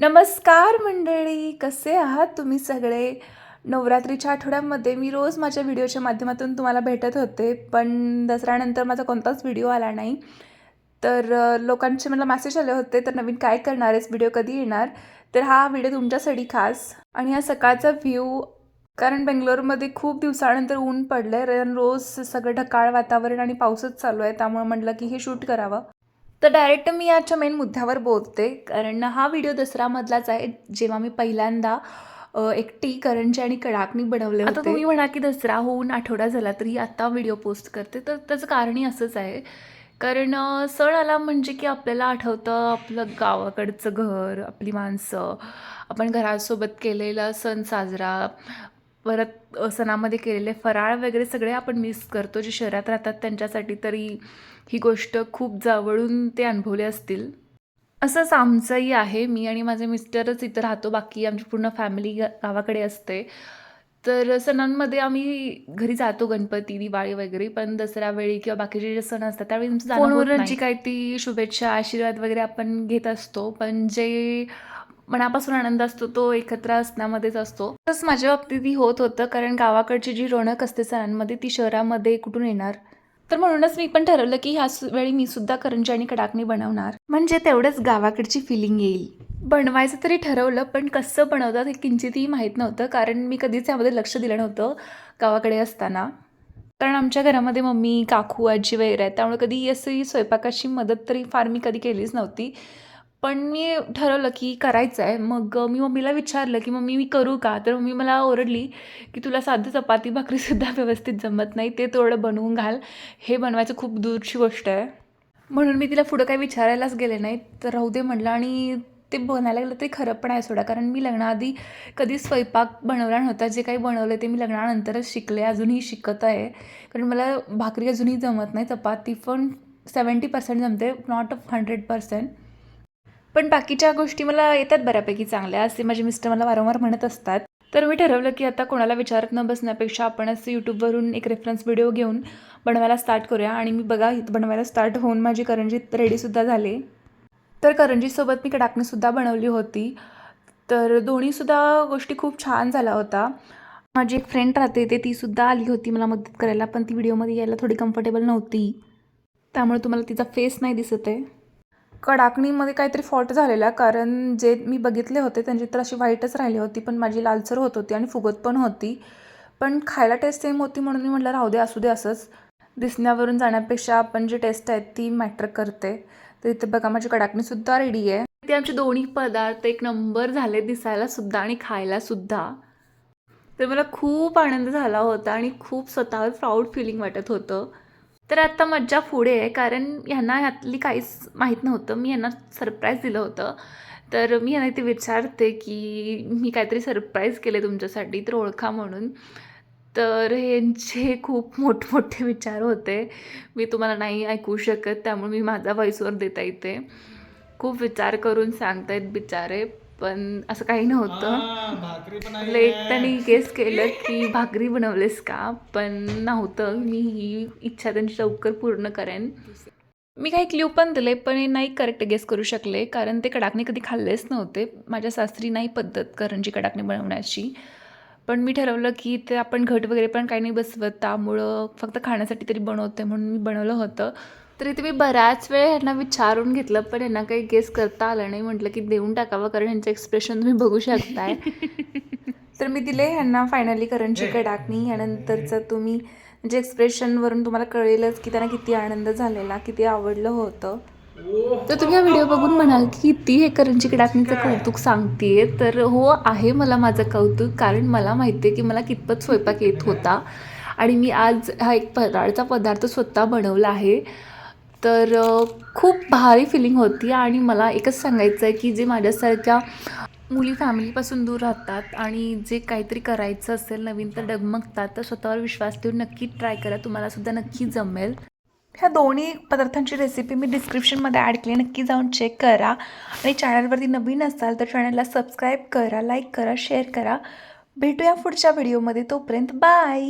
नमस्कार मंडळी कसे आहात तुम्ही सगळे? नवरात्रीच्या आठवड्यामध्ये मी रोज माझ्या व्हिडिओच्या माध्यमातून तुम्हाला भेटत होते पण दसऱ्यानंतर माझा कोणताच व्हिडिओ आला नाही. तर लोकांचे मला मेसेज आले होते तर नवीन काय करणार आहेस? व्हिडिओ कधी येणार? तर हा व्हिडिओ तुमच्यासाठी खास आणि हा सकाळचा व्ह्यू कारण बेंगलोरमध्ये खूप दिवसानंतर ऊन पडलं आहे रोज सगळं ढकाळ वातावरण आणि पाऊसच चालू आहे त्यामुळे म्हटलं की हे शूट करावं. तर डायरेक्ट मी याच्या मेन मुद्द्यावर बोलते. कारण हा व्हिडिओ दसरामधलाच आहे. जेव्हा मी पहिल्यांदा एकटी करंजी आणि कडाकणी बनवले आता तुम्ही म्हणा की दसरा होऊन आठवडा झाला तरी आता व्हिडिओ पोस्ट करते. तर त्याचं कारणही असंच आहे. कारण सण आला म्हणजे की आपल्याला आठवतं आपलं गावाकडचं घर आपली माणसं. आपण घरासोबत केलेला सण साजरा. परत सणामध्ये केलेले फराळ वगैरे सगळे आपण मिस करतो. जे शहरात राहतात त्यांच्यासाठी तरी ही गोष्ट खूप जवळून ते अनुभवले असतील. असंच आमचंही आहे. मी आणि माझे मिस्टरच इथं राहतो. बाकी आमची पूर्ण फॅमिली गावाकडे असते. तर सणांमध्ये आम्ही घरी जातो गणपती दिवाळी वगैरे. पण दसऱ्यावेळी किंवा बाकीचे जे सण असतात त्यावेळी फोनवरून. जी काही ती शुभेच्छा आशीर्वाद वगैरे आपण घेत असतो. पण जे मनापासून आनंद असतो तो एकत्र असण्यामध्येच असतो. तसंच माझ्या बाबतीतही होत होतं कारण गावाकडची जी रौनक असते सणांमध्ये ती शहरामध्ये कुठून येणार? तर म्हणूनच मी पण ठरवलं की ह्या वेळी मी सुद्धा करंजी आणि कडाकणी बनवणार. म्हणजे तेवढंच गावाकडची फिलिंग येईल. बनवायचं तरी ठरवलं पण कसं बनवतात हे किंचितही माहीत नव्हतं कारण मी कधीच यामध्ये लक्ष दिलं नव्हतं गावाकडे असताना. कारण आमच्या घरामध्ये मम्मी काकू आजी वगैरे आहेत त्यामुळे कधी अशी स्वयंपाकाची मदत तरी फार मी कधी केलीच नव्हती. पण मी ठरवलं की करायचं आहे मग मी मम्मीला विचारलं की मम्मी मी करू का? तर मम्मी मला ओरडली की तुला साधं चपाती भाकरीसुद्धा व्यवस्थित जमत नाही. ते तेवढं बनवून घाल. हे बनवायचं खूप दूरची गोष्ट आहे. म्हणून मी तिला पुढं काही विचारायलाच गेले नाही तर राहू दे म्हटलं आणि ते बनायला गेलं तरी खरं पण आहे सोडा. कारण मी लग्नाआधी कधी स्वयंपाक बनवला नव्हता. जे काही बनवलं ते मी लग्नानंतरच शिकले. अजूनही शिकत आहे. कारण मला भाकरी अजूनही जमत नाही. चपाती पण सेवन्टी पर्सेंट जमते. नॉट अ हंड्रेड पर्सेंट पण बाकीच्या गोष्टी मला येतात बऱ्यापैकी चांगल्या असे माझे मिस्टर मला वारंवार म्हणत असतात. तर मी ठरवलं की आता कोणाला विचारत न बसण्यापेक्षा आपण असं यूट्यूबवरून एक रेफरन्स व्हिडिओ घेऊन बनवायला स्टार्ट करूया. आणि मी बघा बनवायला स्टार्ट होऊन माझी करंजीत रेडीसुद्धा झाले. तर करंजीसोबत मी कडाकणीसुद्धा बनवली होती. तर दोन्हीसुद्धा गोष्टी खूप छान झाल्या होता माझी एक फ्रेंड राहते ते तीसुद्धा आली होती मला मदत करायला पण ती व्हिडिओमध्ये यायला थोडी कम्फर्टेबल नव्हती. त्यामुळे तुम्हाला तिचा फेस नाही दिसत आहे. कडाकणीमध्ये काहीतरी फॉल्ट झालेला कारण जे मी बघितले होते त्यांची तर अशी व्हाईटच राहिली होती पण माझी लालसर होत होती आणि फुगत पण होती. पण खायला टेस्ट सेम होती म्हणून मी म्हटलं राहू दे असू दे असंच. दिसण्यावरून जाण्यापेक्षा आपण जी टेस्ट आहे ती मॅटर करते. तर इथे बघा माझी कडाकणीसुद्धा रेडी आहे. ते आमचे दोन्ही पदार्थ एक नंबर झाले दिसायला सुद्धा आणि खायला सुद्धा. तर मला खूप आनंद झाला होता आणि खूप स्वतःवर प्राऊड फिलिंग वाटत होतं. तर आता मज्जा पुढे आहे कारण ह्यांना ह्यातली काहीच माहीत नव्हतं. मी यांना सरप्राईज दिलं होतं. तर मी यांना इथे विचारते की मी काहीतरी सरप्राईज केले तुमच्यासाठी तर ओळखा म्हणून. तर ह्यांचे खूप मोठमोठे विचार होते. मी तुम्हाला नाही ऐकू शकत त्यामुळे मी माझा व्हॉइसवर देता येते. खूप विचार करून सांगतायत बिचारे. पण असं काही नव्हतं. त्यांनी गेस केलं की भाकरी बनवलेस का? पण नव्हतं. मी ही इच्छा त्यांची लवकर पूर्ण करेन. मी काही क्ल्यू पण दिले पण हे नाही करेक्ट गेस करू शकले. कारण ते कडाकणी कधी खाल्लेच नव्हते. माझ्या सासरी नाही पद्धत करंजी कडाकणी बनवण्याची. पण मी ठरवलं की ते आपण घट वगैरे पण काही नाही बसवत. त्यामुळं फक्त खाण्यासाठी तरी बनवते म्हणून मी बनवलं होतं. तर इथे मी बऱ्याच वेळ ह्यांना विचारून घेतलं पण यांना काही गेस करता आलं नाही. म्हटलं की देऊन टाकावं कारण ह्यांचं एक्सप्रेशन तुम्ही बघू शकताय. तर मी दिले ह्यांना फायनली करंजी कडाकणी. यानंतरचं तुम्ही म्हणजे एक्सप्रेशनवरून तुम्हाला कळेलच की त्यांना किती आनंद झालेला किती आवडलं होतं. तर तुम्ही हा व्हिडिओ बघून म्हणाल की किती हे करंजी कडाकणीचं कौतुक सांगतेय. तर हो आहे मला माझं कौतुक कारण मला माहिती आहे की मला कितपत स्वयंपाक येत होता. आणि मी आज हा एक फराळचा पदार्थ स्वतः बनवला आहे. तर खूप भारी फिलिंग होती आणि मला एकच सांगायचं आहे की जे माझ्यासारख्या मुली फॅमिलीपासून दूर राहतात आणि जे काहीतरी करायचं असेल नवीन तर डगमगतात तर स्वतःवर विश्वास ठेवून नक्की ट्राय करा. तुम्हाला सुद्धा नक्की जमेल. ह्या दोन्ही पदार्थांची रेसिपी मी डिस्क्रिप्शनमध्ये ॲड केली नक्की जाऊन चेक करा. आणि चॅनलवरती नवीन असाल तर चॅनलला सबस्क्राईब करा लाईक करा शेअर करा. भेटूया पुढच्या व्हिडिओमध्ये तोपर्यंत बाय